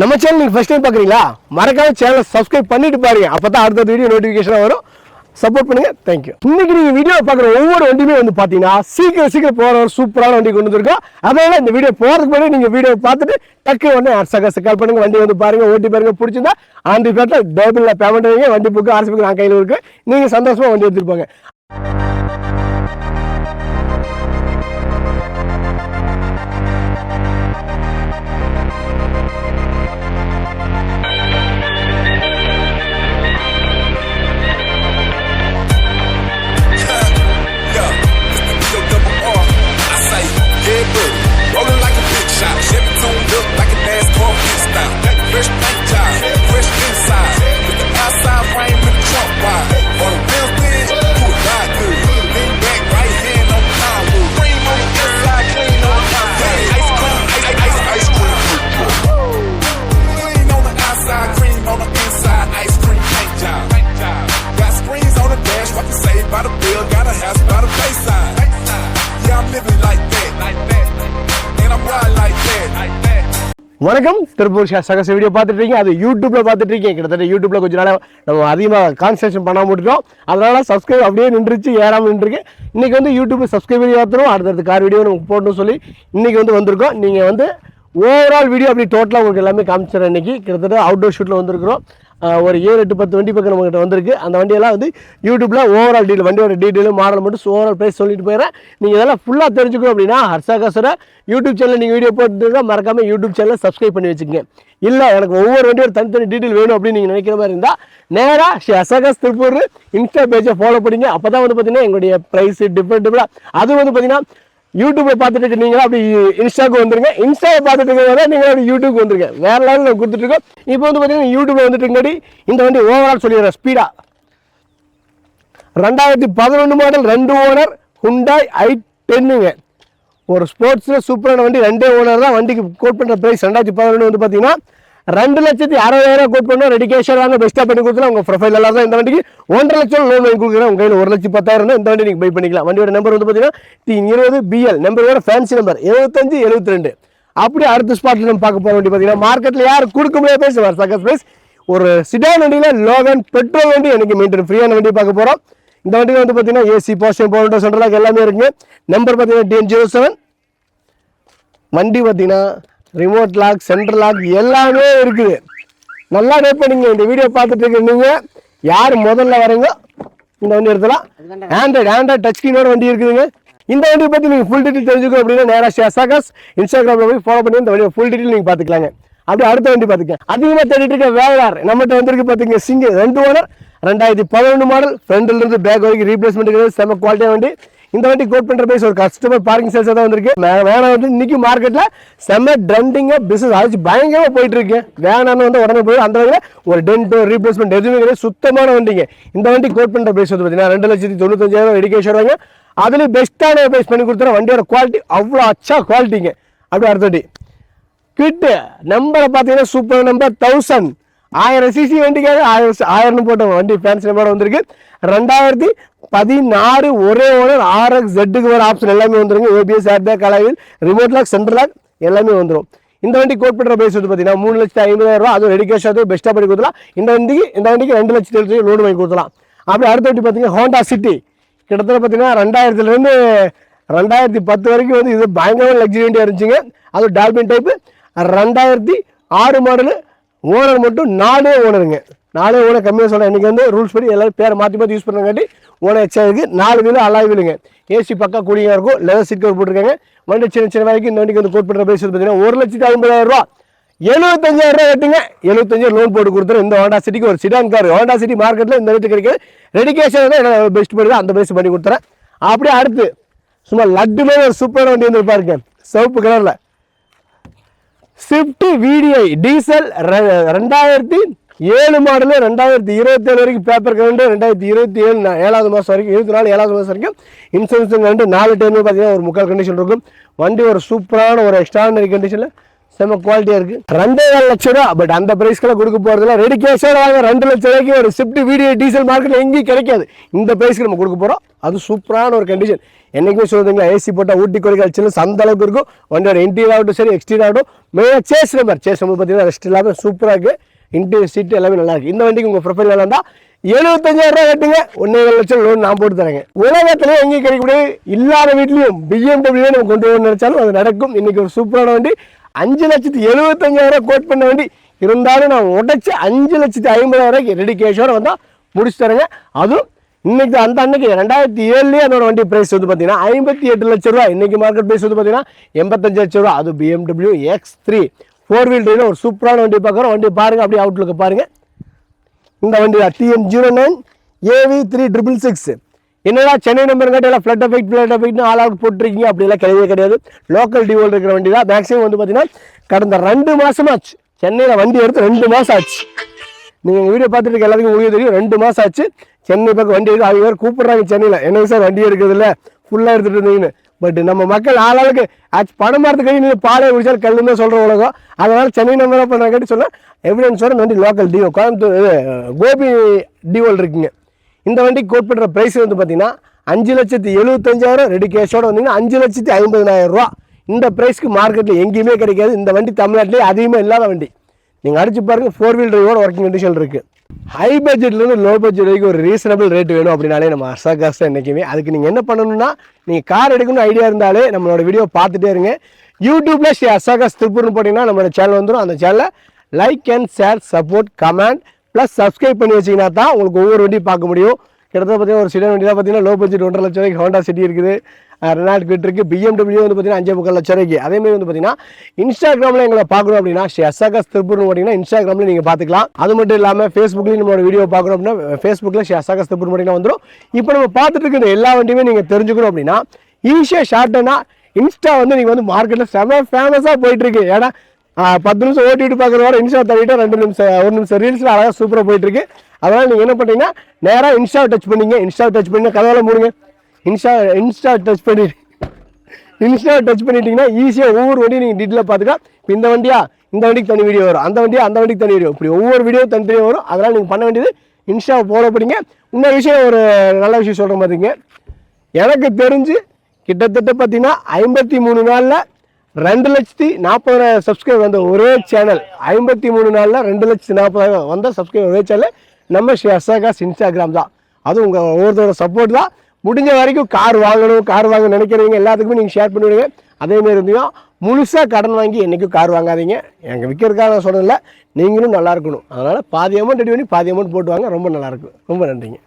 நம்ம சேனல் நீங்கள் first time பார்க்குறீங்களா மறக்காம சேனலை சப்ஸ்கிரைப் பண்ணிட்டு பாருங்க. அப்போ தான் அடுத்த வீடியோ நோட்டிஃபிகேஷன் வரும். சப்போர்ட் பண்ணுங்க. தேங்க்யூ இன்னைக்கு நீங்கள் வீடியோ பார்க்குற ஒவ்வொரு வண்டியுமே வந்து பார்த்தீங்கன்னா சீக்கிரம் சீக்கிரம் போகிற ஒரு சூப்பரான வண்டி கொண்டு வந்திருக்கோம். அதனால இந்த வீடியோ போகிறதுக்கு முன்னாடி நீங்கள் வீடியோ பார்த்துட்டு டக்கு உடனே சகஸ் கால் பண்ணுங்க. வண்டி வந்து பாருங்க ஓட்டி பாருங்க. பிடிச்சிருந்தா ஆண்டு பேட்டில் டேபிளில் பேமெண்ட் வைங்க வண்டி புக்கு அரசு புக்கு நான் கையில் இருக்கு. நீங்கள் சந்தோஷமாக வண்டி எடுத்துருப்பாங்க போங்க. Bill. A house by the bayside. Yeah, I'm living like that. And I'm riding like that. வணக்கம் திருப்பூர் ஷா- சகஸ் வீடியோ பார்த்துட்டு இருக்கீங்க அது யூடியூப்பில் பார்த்துட்டு இருக்கீங்க கிட்டத்தட்ட யூடியூப்பில் கொஞ்ச நாளாக நம்ம அதிகமாக கான்சன்ட்ரேஷன் பண்ணாம விட்டுட்டோம் அதனால் சப்ஸ்கிரைப் அப்படியே நின்றுச்சு ஏறாமல் நின்றுருக்கு இன்னைக்கு வந்து யூடியூப்பில் சப்ஸ்கிரைப் ஏற்றணும் அடுத்தடுத்து கார் வீடியோ நமக்கு போடணும்னு சொல்லி இன்றைக்கி வந்து வந்திருக்கோம் நீங்கள் வந்து ஓவரால் வீடியோ அப்படி டோட்டலாக உங்களுக்கு எல்லாமே காமிச்சிடறேன் இன்றைக்கி கிட்டத்தட்ட அவுட்டோர் ஷூட்டில் வந்திருக்கிறோம் ஒரு ஏழு எட்டு பத்து வண்டி பக்கம் நம்மகிட்ட வந்திருக்கு. அந்த வண்டியெல்லாம் வந்து யூடியூப்பில் ஓவரால் டீட்டெயில் வண்டியோட டீட்டெயில் மாடல் மட்டும் ஓவரால் ப்ரைஸ் சொல்லிட்டு போயிடறேன். நீங்கள் இதெல்லாம் ஃபுல்லாக தெரிஞ்சுக்கணும் அப்படின்னா ஹர்ஷாகாசோட யூடியூப் சேனல் நீங்கள் வீடியோ போட்டுருந்தா மறக்காமல் யூடியூப் சேனலை சப்ஸ்கிரைப் பண்ணி வச்சுக்கோங்க. இல்லை எனக்கு ஒவ்வொரு வண்டியோட தனித்தனி டீட்டெயில் வேணும் அப்படின்னு நீங்கள் நினைக்கிற மாதிரி இருந்தால் நேராக ஸ்ரீ ஹர்ஷாகாஸ் திருப்பூர் இன்ஸ்டா பேஜை ஃபாலோ பண்ணிங்க அப்போ தான் வந்து பார்த்தீங்கன்னா எங்களுடைய ப்ரைஸ் டிஃப்ரெண்ட் டிஃப்ரெண்ட் அது வந்து பார்த்தீங்கன்னா யூடியூப்பை பார்த்துட்டு இருக்க நீங்களும் அப்படி இன்ஸ்டாக்கு வந்துருங்க. இன்ஸ்டாவை பார்த்துட்டு இருக்கிறதா நீங்கள் அப்படி யூடியூப் வந்துருங்க. வேற லெவலில் நான் கொடுத்துட்டு இருக்கோம். இப்போ வந்து பார்த்தீங்கன்னா யூடியூப்ல வந்துட்டு இந்த வண்டி ஓவரால் சொல்லிடுறேன் ஸ்பீடாக ரெண்டாயிரத்தி பதினொன்று மாடல் ரெண்டு ஓனர் ஹுண்டாய் ஐ டென்னுங்க ஒரு ஸ்போர்ட்ஸில் சூப்பரான வண்டி ரெண்டே ஓனர் தான். வண்டிக்கு கோட் பண்ணுற ப்ரைஸ் ரெண்டாயிரத்தி பதினொன்று வந்து பார்த்தீங்கன்னா ரெண்டு லட்சத்தி அறுபதாயிரம் கோட் பண்ணோம். ரெடி கேஷாக வாங்க பெஸ்ட்டாக பண்ணி கொடுத்துலாம் உங்கள் ப்ரொஃபைல் எல்லாம் தான் இந்த வண்டிக்கு. ஒன்றரை லட்சம் லோன் வாங்கி கொடுக்குறேன். உங்கள் கையில் ஒரு லட்சம் பத்தாயிரம் தான் இந்த வண்டி நீங்கள் பை பண்ணிக்கலாம். வண்டியோட நம்பர் வந்து பார்த்தீங்கன்னா டி இருபது பிஎல் நம்பர் வேறு ஃபேன்சி நம்பர் எழுபத்தஞ்சு எழுபத்தி ரெண்டு அப்படி அடுத்த ஸ்பாட்டில் நம்ம பார்க்க போகிற வண்டி பார்த்தீங்கன்னா மார்க்கெட்டில் யார் கொடுக்க முடியாது பேசுவார் சக்கஸ் பிரைஸ் ஒரு சிடான் வண்டியில் லோகன் பெட்ரோல் வண்டி எனக்கு மெயின்டைன் ஃப்ரீயான வண்டி பார்க்க போகிறோம் இந்த வண்டியில் வந்து பார்த்தீங்கன்னா ஏசி போஸ்டன் போல்டோ சென்ட்ரலாக் எல்லாமே இருக்குங்க. நம்பர் பார்த்தீங்கன்னா டிஎன் ஜீரோ செவன் வண்டி பார்த்தீங்கன்னா ரிமோட் லாக் சென்ட்ரல் லாக் எல்லாமே இருக்குது. நல்லா நோட் பண்ணிங்க இந்த வீடியோ பார்த்துட்டு இருக்க நீங்கள் யார் முதல்ல வரீங்க இந்த வண்டி எடுத்தலாம் ஆண்ட்ராய்டு ஆண்ட்ராய்டு டச் ஸ்க்ரீனோட வண்டி இருக்குதுங்க. இந்த வண்டியை பற்றி நீங்கள் ஃபுல் டீட்டெயில் தெரிஞ்சுக்கணும் அப்படின்னா நேராக சகாஸ் இன்ஸ்டாகிராமில் போய் ஃபாலோ பண்ணி இந்த வண்டியை ஃபுல் டீட்டெயில் நீங்கள் பார்த்துக்கலாங்க. அப்படியே அடுத்த வண்டி பார்த்துக்க அதிகமாக தேடிட்டு இருக்க வேளார் நம்மகிட்ட வந்திருக்கு பார்த்தீங்க சிங்கிள் ரெண்டு ஓனர் ரெண்டாயிரத்தி பதினொன்று மாடல் ஃப்ரண்ட்ல இருந்து பேக் வரைக்கும் ரீப்ளேஸ்மெண்ட் கிடையாது செம குவாலிட்டியான வண்டி. இந்த வண்டி கோட் பண்ற பேஸ் ஒரு கஸ்டமர் பார்க்கிங் சேல்ஸ் தான் வந்திருக்கு. வேணா வேணாம் வந்து இன்னைக்கு மார்க்கெட்ல செம்ம ட்ரெண்டிங்கா பிசினஸ் அழைச்சி பயங்கரமா போயிட்டு இருக்கு வேணாம்னு வந்து உடனே போய் அந்த வகையில் ஒரு டென்ட் ரீப்ளேஸ்மெண்ட் எதுவுமே கிடையாது. சுத்தமான வண்டிங்க. இந்த வண்டி கோட் பண்ற பேஸ் வந்து பார்த்தீங்கன்னா ரெண்டு லட்சத்தி தொண்ணூத்தஞ்சாயிரம் ரெடிகேஷன் வாங்க. அதுலேயும் பெஸ்ட்டான பேஸ் பண்ணி கொடுத்துறோம் வண்டியோட குவாலிட்டி அவ்வளோ அச்சா குவாலிட்டிங்க அப்படி அடுத்த வண்டி கிட்டு நம்பரை பார்த்தீங்கன்னா சூப்பர் நம்பர் தௌசண்ட் ஆயிரம் சிசி வண்டிக்காக ஆயிரம் ஆயிரம்னு போட்ட வண்டி ஃபேன்ஸ் நம்பர் வந்திருக்கு. ரெண்டாயிரத்தி பதினாறு ஒரே ஓனர் ஆர்எக்ஸ் ஜெட்டுக்கு வர ஆப்ஷன் எல்லாமே வந்துருங்க. ஏபிஎஸ் ஏர்பேக் கலாவில் ரிமோட் லாக் சென்ட்ரல் லாக் எல்லாமே வந்துடும் இந்த வண்டி கோட் பண்ணுற பிரைஸ் வந்து பார்த்தீங்கன்னா மூணு லட்சத்தி ஐம்பதாயிரம் ரூபா அதுவும் ரெடி கேஷ் அதுவும் பெஸ்ட்டாக பண்ணி கொடுத்துலாம் இந்த வண்டிக்கு இந்த வண்டிக்கு ரெண்டு லட்சத்தி எழுபது லோன் வாங்கி கொடுத்துலாம் அப்படி அடுத்த வண்டி பார்த்தீங்கன்னா ஹோண்டா சிட்டி கிட்டத்தட்ட பார்த்தீங்கன்னா ரெண்டாயிரத்துலேருந்து ரெண்டாயிரத்தி பத்து வரைக்கும் வந்து இது பயங்கரமான லக்ஸரி வண்டியாக இருந்துச்சுங்க. அது டால்பின் டைப்பு ரெண்டாயிரத்தி ஆறு மாடலு ஓனர் மட்டும் நாலே ஓனருங்க. நாலே ஓனர் கம்மியாக சொல்கிறேன் இன்றைக்கி வந்து ரூல்ஸ் படி எல்லாரும் பேரை மாற்றி மாற்றி யூஸ் பண்ணுறங்காட்டி ஓனர் எச்சா இருக்குது நாலு வீலு அலாய் வீலுங்க ஏசி பக்கா கூலிங்காக இருக்கும். லெதர் சீட் கவர் போட்டிருக்காங்க. வண்டி சின்ன சின்ன வரைக்கும் இந்த வண்டிக்கு வந்து கோட் பண்ணுற பிரைஸ் பார்த்தீங்கன்னா ஒரு லட்சத்தி ஐம்பதாயிரம் ரூபா. எழுபத்தஞ்சாயிரம் ரூபா கட்டுங்க. எழுபத்தஞ்சாயிரம் லோன் போட்டு கொடுத்துரும் இந்த ஹோண்டா சிட்டிக்கு ஒரு சிடான் கார் ஹோண்டா சிட்டி மார்க்கெட்டில் இந்த ரேட்டு கிடைக்காது. ரெடிகேஷன் தான் பெஸ்ட் பண்ணுது அந்த பிரைஸ் பண்ணி கொடுத்துறேன். அப்படியே அடுத்து சும்மா லட்டுமே ஒரு சூப்பரான வண்டி வந்து பாருங்க. சிவப்பு கலரில் ஸ்விஃப்ட் விடிஐ டீசல் ரெ- ரெண்டாயிரத்தி ஏழு மாடலு ரெண்டாயிரத்தி இருபத்தி ஏழு வரைக்கும் பேப்பர் கரண்ட் ரெண்டாயிரத்தி இருபத்தி ஏழு ஏழாவது மாதம் வரைக்கும் இருபத்தி நாலு ஏழாவது மாதம் வரைக்கும் இன்சூரன்ஸ் கரண்ட் நாலு டைமே பார்த்தீங்கன்னா ஒரு முக்கால் கண்டிஷன் இருக்கும். வண்டி ஒரு சூப்பரான ஒரு எக்ஸ்ட்ரானரி கண்டிஷனில் செம குவாலிட்டியாக இருக்குது ரெண்டே ஏழு லட்சம் ரூபா. பட் அந்த ப்ரைஸ்க்கெல்லாம் கொடுக்க போகிறதுல ரெடி கேஷோட வாங்க ரெண்டு லட்சம் ரூபாய்க்கு ஒரு ஸ்விஃப்ட் வீடியோ டீசல் மார்க்கெட்டில் எங்கேயும் கிடைக்காது. இந்த ப்ரைஸ்க்கு நம்ம கொடுக்க போகிறோம் அது சூப்பரான ஒரு கண்டிஷன் என்றைக்குமே சொல்லுறீங்களா ஏசி போட்டால் ஊட்டி கொடைக்கால் சின்ன அந்த அளவுக்கு இருக்கும். வண்டியோட இன்டீரியர் ஆகட்டும் சரி எக்ஸ்டீரியர் ஆகட்டும். மெயினாக சேஸ் நம்பர் சேஸ் நம்பர் பார்த்தீங்கன்னா ரெஸ்ட் இல்லாமல் சூப்பராக இருக்குது இன்டீரியர் சீட் எல்லாமே நல்லா இருக்கு. இந்த வண்டிக்கு உங்கள் ப்ரொஃபைல் நல்லா இருந்தால் எழுபத்தஞ்சாயிரம் ரூபாய் கட்டுங்க. ஒன்றே ஏழு லட்சம் லோன் நான் போட்டு தரேங்க. உலகத்திலே எங்கேயும் கிடைக்கக்கூடிய இல்லாத வீட்லையும் பிஎம்டபிள்யூ நம்ம கொண்டு வரணும்னு நினைச்சாலும் அது நடக்கும். இன்னைக்கு ஒரு சூப்பரான வண்டி. அஞ்சு லட்சத்தி எழுபத்தஞ்சாயிரம் கோட் பண்ண வண்டி இருந்தாலும் நான் உடைச்சி அஞ்சு லட்சத்தி ஐம்பதாயிரம் ரெடி கேஷோடு வந்தால் முடிச்சு தரேங்க. அதுவும் இன்னைக்கு அந்த அன்னைக்கு ரெண்டாயிரத்தி ஏழுலேயே அதோட வண்டி ப்ரைஸ் வந்து பார்த்தீங்கன்னா ஐம்பத்தி எட்டு லட்ச ரூபா இன்னைக்கு மார்க்கெட் ப்ரைஸ் வந்து பார்த்தீங்கன்னா எண்பத்தஞ்சு லட்ச ரூபா அது BMW X three four wheel டிரைவில் ஒரு சூப்பரான வண்டி பார்க்குறோம் வண்டி பாருங்கள் அப்படியே அவுட்லுக்கு பாருங்கள் இந்த வண்டி TN zero nine AV three triple six என்னடா சென்னை நம்பர் கேட்டு எல்லாம் ஃப்ளட் எஃபெக்ட் ஃப்ளட் எஃபெக்ட்னு ஆல் அவுட் போட்டிருக்கீங்க. அப்படிலாம் கிடையவே கிடையாது. லோக்கல் டிவோல் இருக்கிற வண்டி தான் மேக்ஸிமம் வந்து பார்த்தீங்கன்னா கடந்த ரெண்டு மாதமாச்சு சென்னையில் வண்டி எடுத்து ரெண்டு மாதம் ஆச்சு. நீங்கள் எங்கள் வீடியோ பார்த்துட்டு இருக்க எல்லாத்துக்கும் உங்களுக்கு தெரியும். ரெண்டு மாதம் ஆச்சு. சென்னை பக்கம் வண்டி எடுத்து அவங்க வேறு கூப்பிட்றாங்க சென்னையில். என்ன சார் வண்டி எடுக்கிறது இல்லை ஃபுல்லாக எடுத்துகிட்டு இருந்தீங்கன்னு. பட் நம்ம மக்கள் ஆளாளுக்கு ஆச்சு பணம் மரத்துக்கு கை நீங்கள் பாலை குடிச்சால் கல்லுன்னு சொல்கிற உலகம். அதனால் சென்னை நம்பர் பண்ணுறாங்க சொன்னால் எவிடன்ஸோட வண்டி லோக்கல் டிஓ கோயம்புத்தூர் கோபி டிஓல் இருக்குங்க. இந்த வண்டிக்கு கோட் பண்ணுற ப்ரைஸ் வந்து பார்த்தீங்கன்னா அஞ்சு லட்சத்தி எழுபத்தஞ்சாயிரம் ரெடி கேஷோட வந்தீங்கன்னா அஞ்சு லட்சத்தி ஐம்பதினாயிரம் ரூபா. இந்த ப்ரைஸ்க்கு மார்க்கெட்டில் எங்கேயுமே கிடைக்காது. இந்த வண்டி தமிழ்நாட்டிலே அதிகமாக இல்லாத வண்டி. நீங்கள் அடிச்சு பாருங்கள் ஃபோர் வீல் டிரைவோட ஒர்க்கிங் கண்டிஷன் இருக்குது ஹை பட்ஜெட்லேருந்து லோ பட்ஜெட் வரைக்கும் ஒரு ரீசனபிள் ரேட் வேணும் அப்படின்னாலே நம்ம அர்சாகாஸ் தான் என்றைக்குமே அதுக்கு நீங்கள் என்ன பண்ணணும்னா நீங்கள் கார் எடுக்கணும்னு ஐடியா இருந்தாலே நம்மளோட வீடியோ பார்த்துட்டே இருங்க. யூடியூப்பில் ஸ்ரீ அர்சாகாஸ் திருப்பூர்னு போட்டிங்கன்னா நம்மளோட சேனல் வந்துடும் அந்த சேனலை like and share support comment plus subscribe பண்ணி வச்சிங்கன்னா தான் உங்களுக்கு ஒவ்வொரு வண்டியும் பார்க்க முடியும். கிட்டத்தட்ட பார்த்தீங்கன்னா ஒரு சில வண்டி தான் பார்த்தீங்கன்னா லோ பட்ஜெட் ஒன்றரை லட்சம் ரூபாய்க்கு ஹோண்டா சிட்டி இருக்குது. ரெனால்ட் கிட் இருக்குது பிஎம்டபிள்யூ வந்து பார்த்தீங்கன்னா அஞ்சு முக்கால் லட்சம் ரூபாய்க்கு. அதேமாதிரி வந்து பார்த்தீங்கன்னா இன்ஸ்டாகிராமில் எங்களை பார்க்கணும் அப்படின்னா ஸ்ரீ அசாகாஸ் திருப்பூர்னு பார்த்தீங்கன்னா இன்ஸ்டாகிராமில் நீங்கள் பார்த்துக்கலாம். அது மட்டும் இல்லாமல் ஃபேஸ்புக்லேயும் நம்மளோட வீடியோ பார்க்கணும் அப்படின்னா ஃபேஸ்புக்கில் ஸ்ரீ அசாகாஸ் திருப்பூர் பார்த்தீங்கன்னா வந்துடும் இப்போ நம்ம பார்த்துட்டு இருக்கிற எல்லா வண்டியுமே நீங்கள் தெரிஞ்சுக்கணும் அப்படின்னா ஈஸியாக ஷார்ட்டனா இன்ஸ்டா வந்து நீங்கள் வந்து மார்க்கெட்டில் செம ஃபேமஸாக போயிட்டுருக்கு ஏன்னா பத்து நிமிஷம் ஓட்டிட்டு பார்க்குறதோட இன்ஸ்டா தள்ளிட்டு ரெண்டு நிமிஷம் ஒரு நிமிஷம் ரீல்ஸில் அழகாக சூப்பராக போயிட்டுருக்கு. அதனால் நீங்கள் என்ன பண்ணுறீங்கன்னா நேராக இன்ஸ்டா டச் பண்ணீங்க. இன்ஸ்டா டச் பண்ணி கதவுல மூடுங்க. இன்ஸ்டா இன்ஸ்டா டச் பண்ணி இன்ஸ்டா டச் பண்ணிட்டீங்கன்னா ஈஸியாக ஒவ்வொரு வண்டியும் நீங்கள் டீட்டெயிலாக பார்த்துக்கலாம். இப்போ இந்த வண்டியா? இந்த வண்டிக்கு தனி வீடியோ வரும். அந்த வண்டியா? அந்த வண்டிக்கு தனி வீடியோ இப்படி ஒவ்வொரு வீடியோ தனித்தனியாக வரும். அதனால் நீங்கள் பண்ண வேண்டியது இன்ஸ்டாவை ஃபாலோ பண்ணிங்க. இன்னொரு விஷயம் ஒரு நல்ல விஷயம் சொல்கிற மாதிரிங்க எனக்கு தெரிஞ்சு கிட்டத்தட்ட பார்த்தீங்கன்னா ஐம்பத்தி மூணு நாளில் ரெண்டு லட்சத்தி நாற்பதாயிரம் சப்ஸ்கிரைபர் வந்த ஒரே சேனல் ஐம்பத்தி மூணு நாளில் ரெண்டு லட்சத்தி நாற்பதாயிரம் வந்த சப்ஸ்கிரைபர் ஒரே சேனல் நம்ம ஸ்ரீ அசாகாஸ் இன்ஸ்டாகிராம் தான். அதுவும் உங்கள் ஒவ்வொருத்தரோட சப்போர்ட் தான். முடிஞ்ச வரைக்கும் கார் வாங்கணும் கார் வாங்க நினைக்கிறவங்க எல்லாத்துக்குமே நீங்கள் ஷேர் பண்ணிவிடுங்க அதேமாரி இருந்தீங்க முழுசாக கடன் வாங்கி என்றைக்கும் கார் வாங்காதீங்க. எங்கள் விற்கிறதுக்காக நான் சொன்னதில்ல நீங்களும் நல்லா இருக்கணும். அதனால் பாதி அமௌண்ட் ரெடி பண்ணி பாதி அமௌண்ட் போட்டு வாங்க. ரொம்ப நல்லாயிருக்கும் ரொம்ப நன்றிங்க.